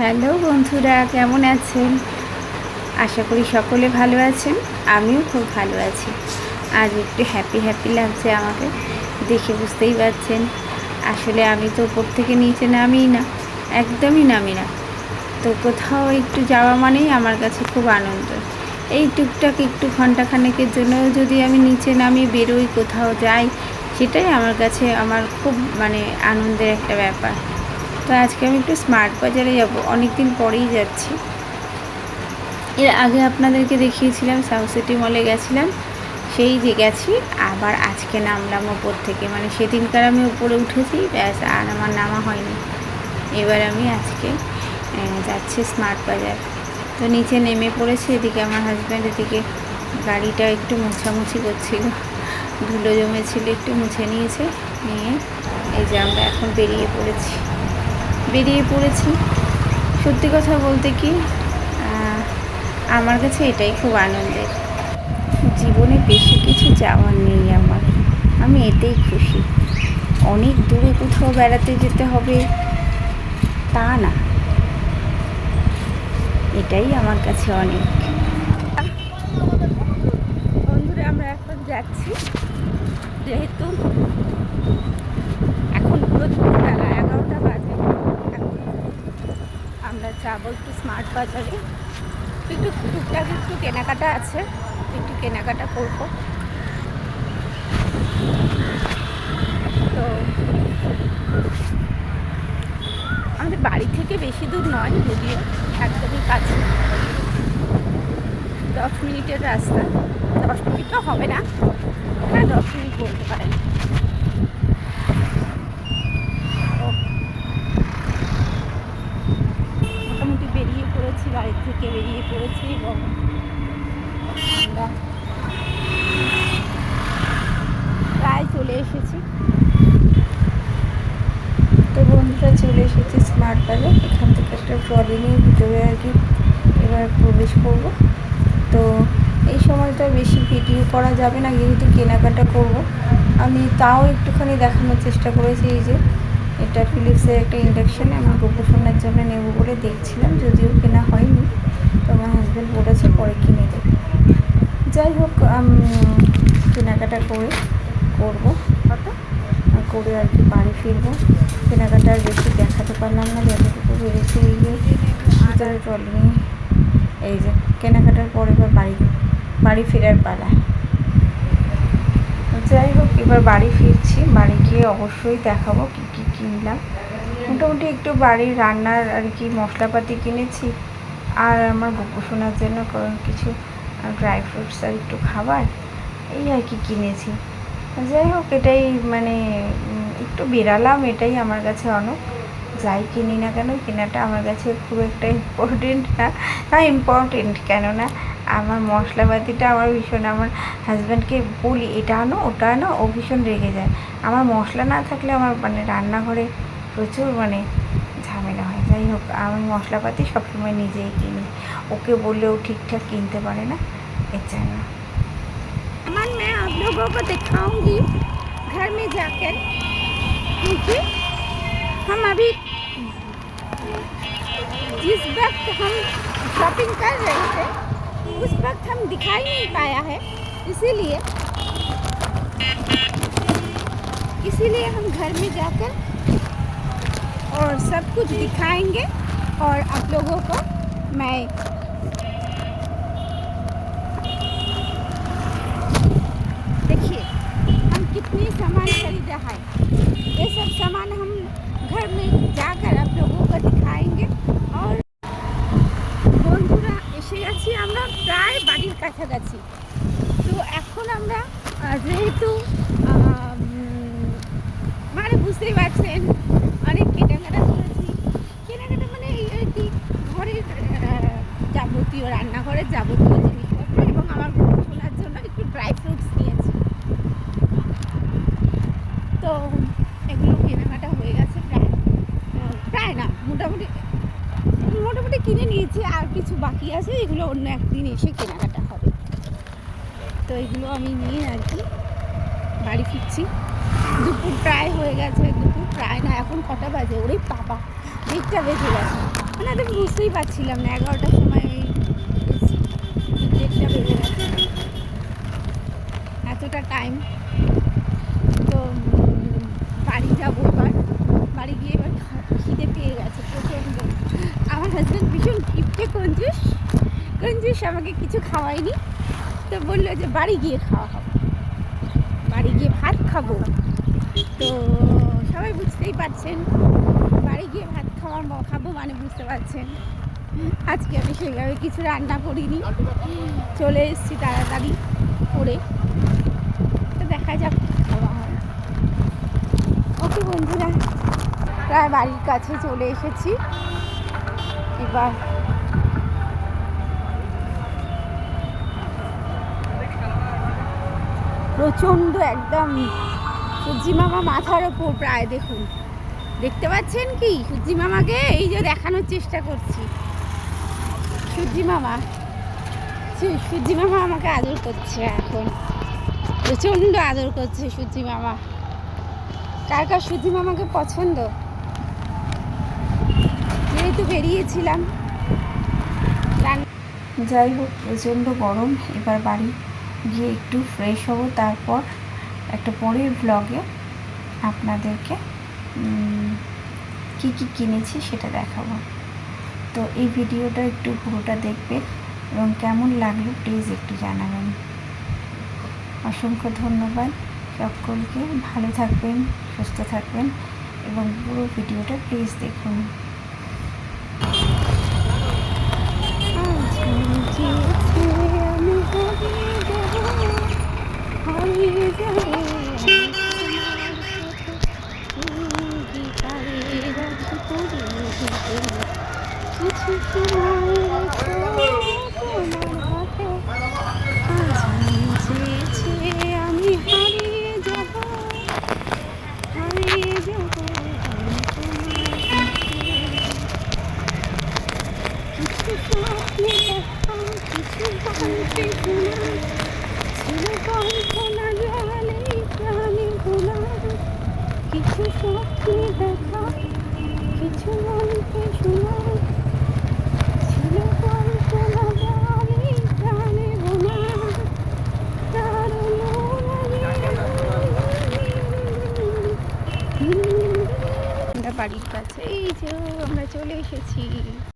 Hello বন্ধুরা, কেমন আছেন? আশা করি সকলে ভালো আছেন, আমিও খুব ভালো আছি। আজ একটু হ্যাপি হ্যাপি লাগছে আমাকে, দেখে বুঝতেই পারছেন। আসলে আমি তো উপর থেকে নিচে নামিই না, একদমই নামি না। তো কোথাও একটু যাওয়া মানেই আমার কাছে খুব আনন্দ। এই টুকটাক একটু ঘন্টাখানেকের জন্য যদি আমি নিচে নামি বেরোই, কোথাও যাই, সেটাই আমার কাছে, আমার খুব মানে আনন্দের একটা ব্যাপার। তো আজকে আমি একটু স্মার্ট বাজারে যাব। অনেক দিন পরেই যাচ্ছি। এর আগে আপনাদেরকে দেখিয়েছিলাম সাউথ সিটি মলে গেছিলাম। সেই যে গেছি, আবার আজকে নামলাম ওপর থেকে। মানে সেদিনকার আমি উপরে উঠেছি, ব্যাস, আর আমার নামা হয়নি। এবার আমি আজকে যাচ্ছি স্মার্ট বাজার। তো নিচে নেমে পড়েছে, এদিকে আমার হাজব্যান্ড এদিকে গাড়িটা একটু মোছামুছি করছিল। ধুলো জমেছিল, একটু মুছে নিয়েছে। নিয়ে এই যে আমরা এখন বেরিয়ে পড়েছি। বেরিয়ে পড়েছি। সত্যি কথা বলতে কি আমার কাছে এটাই খুব আনন্দের। জীবনে বেশি কিছু যাওয়ার নেই আমার। আমি এতেই খুশি। অনেক দূরে কোথাও বেড়াতে যেতে হবে, তা না। এটাই আমার কাছে অনেক। বন্ধুরা, আমরা এখন যাচ্ছি। যেহেতু এখন পুরো দুপুরবেলা এগারোটা বাজে এখন আমরা যাব একটু স্মার্ট বাজারে একটু টুকটাক একটু কেনাকাটা আছে, একটু কেনাকাটা করব। তো আমাদের বাড়ি থেকে বেশি দূর নয়, যদিও একদমই কাছে। দশ মিনিটের রাস্তা। দশ মিনিটও হবে না হ্যাঁ দশ মিনিট বলতে পারেন তো মোটামুটি বেরিয়ে পড়েছি বাড়ি থেকে বেরিয়ে পড়েছি এবং আমরা প্রায় চলে এসেছি তো বন্ধুরা চলে এসেছি স্মার্ট বাজার এখান থেকে একটা ট্রলি নিয়ে ভিতরে আর কি এবার প্রবেশ করব। তো এই সময়টা বেশি ভিডিও করা যাবে না, যেহেতু কেনাকাটা করব। আমি তাও একটুখানি দেখানোর চেষ্টা করেছি, এই যে এটা ফিলিপসের একটা ইন্ডাকশান আমি গোপোষণের জন্য নেব বলে দেখছিলাম, যদিও কেনা হয়নি। তো আমার হাজব্যান্ড বলেছে পরে কিনে দেবে। যাই হোক কেনাকাটা করে করব। করে আর কি বাড়ি ফিরবো। কেনাকাটা আর বেশি দেখাতে পারলাম না যতটুকু পেরেছি এই যে ভিতরে ট্রলি নিয়ে এই যে কেনাকাটার পরে এবার বাড়ি বাড়ি ফেরার পালা। যাই হোক, এবার বাড়ি ফিরছি। বাড়ি গিয়ে অবশ্যই দেখাবো কী কী কিনলাম। মোটামুটি একটু বাড়ির রান্নার আর কি মশলাপাতি কিনেছি। আর আমার গোপোষণার জন্য ক- কিছু ড্রাই ফ্রুটস আর একটু খাবার, এই আর কি কিনেছি। যাই হোক, এটাই মানে একটু বেরালাম এটাই আমার কাছে অনেক যাই কিনি না কেন কেনাটা আমার কাছে খুব একটা ইম্পর্টেন্ট না না ইম্পর্টেন্ট কেননা আমার মশলাপাতিটা আমার ভীষণ আমার হাজব্যান্ডকে বলি এটা আনো ওটা আনো ও ভীষণ রেগে যায় আমার মশলা না থাকলে আমার মানে রান্নাঘরে প্রচুর মানে ঝামেলা হয় যাই হোক আমি মশলাপাতি সবসময় নিজেই কিনি ওকে বললেও ঠিকঠাক কিনতে পারে না এর জন্য सामान मैं आप लोगों को दिखाऊंगी घर में जाकर क्योंकि हम अभी जिस वक्त हम शॉपिंग कर रहे थे, उस वक्त हम दिखाई नहीं पाया है। इसीलिए इसीलिए हम घर में जाकर और सब कुछ दिखाएँगे और आप लोगों को मैं देखिए, हम कितनी सामान खरीदा है। ये सब सामान हम घर में जाकर आप लोगों को दिखाएंगे और বন্ধুরা এসে গেছি আমরা প্রায় বাড়ির কাছাকাছি তো এখন আমরা আহ, যেহেতু আহ, উম, মানে বুঝতেই পারছেন কিছু বাকি আছে, এগুলো অন্য একদিন এসে কেনাকাটা হবে। তো এগুলো আমি নিয়ে আর কি বাড়ি ফিরছি। দুপুর প্রায় হয়ে গেছে, দুপুর প্রায় না, এখন কটা বাজে? ওরে বাবা, দেড়টা বেজে গেছে। মানে একদম বুঝতেই পারছিলাম না, এগারোটার সময় ডেটটা বেজে গেছে। এতটা টাইম তো বাড়ি যাব এবার বাড়ি গিয়ে এবার খা- খিদে পেয়ে গেছে প্রচণ্ড আমার হাজব্যান্ড ভীষণ কিপটে কঞ্জুস কঞ্জুস আমাকে কিছু খাওয়ায়নি। তো বলল যে বাড়ি গিয়ে খাওয়া হবে। বাড়ি গিয়ে ভাত খাব। তো সবাই বুঝতেই পারছেন, বাড়ি গিয়ে ভাত খাওয়ার ম- খাব মানে বুঝতে পারছেন। আজকে আমি সেইভাবে কিছু রান্না করিনি। চলে এসেছি তাড়াতাড়ি করে। তো দেখা যাক খাওয়া হয়। ওকে বন্ধুরা, প্রায় বাড়ির কাছে চলে এসেছি। এবার প্রচণ্ড একদম সূর্যি মামা মাথার ওপর প্রায় দেখুন। দেখতে পাচ্ছেন কি? সূর্যি মামাকে এই যে দেখানোর চেষ্টা করছি। সূর্যি মামা সূর্যি মামা আমাকে আদর করছে এখন। প্রচণ্ড আদর করছে সূর্যি মামা। কার কার সূর্যি মামাকে পছন্দ? যেহেতু বেরিয়েছিলাম। যাই হোক, প্রচণ্ড গরম, এবার বাড়ি। গিয়ে একটু ফ্রেশ হব। তারপর একটা পরের ব্লগে আপনাদেরকে কি কি কিনেছি সেটা দেখাবো। তো এই ভিডিওটা একটু পুরোটা দেখবেন এবং কেমন লাগল প্লিজ একটু জানাবেন। অসংখ্য ধন্যবাদ সকলকে। ভালো থাকবেন, সুস্থ থাকবেন এবং পুরো ভিডিওটা প্লিজ দেখুন। কিছু স্বপ্নে দেখা কিছু গল্পে শোনা ছিল কল্পনা জালে প্রাণে ভোলা তার আমরা বাড়ির কাছে, এই যে আমরা চলে এসেছি।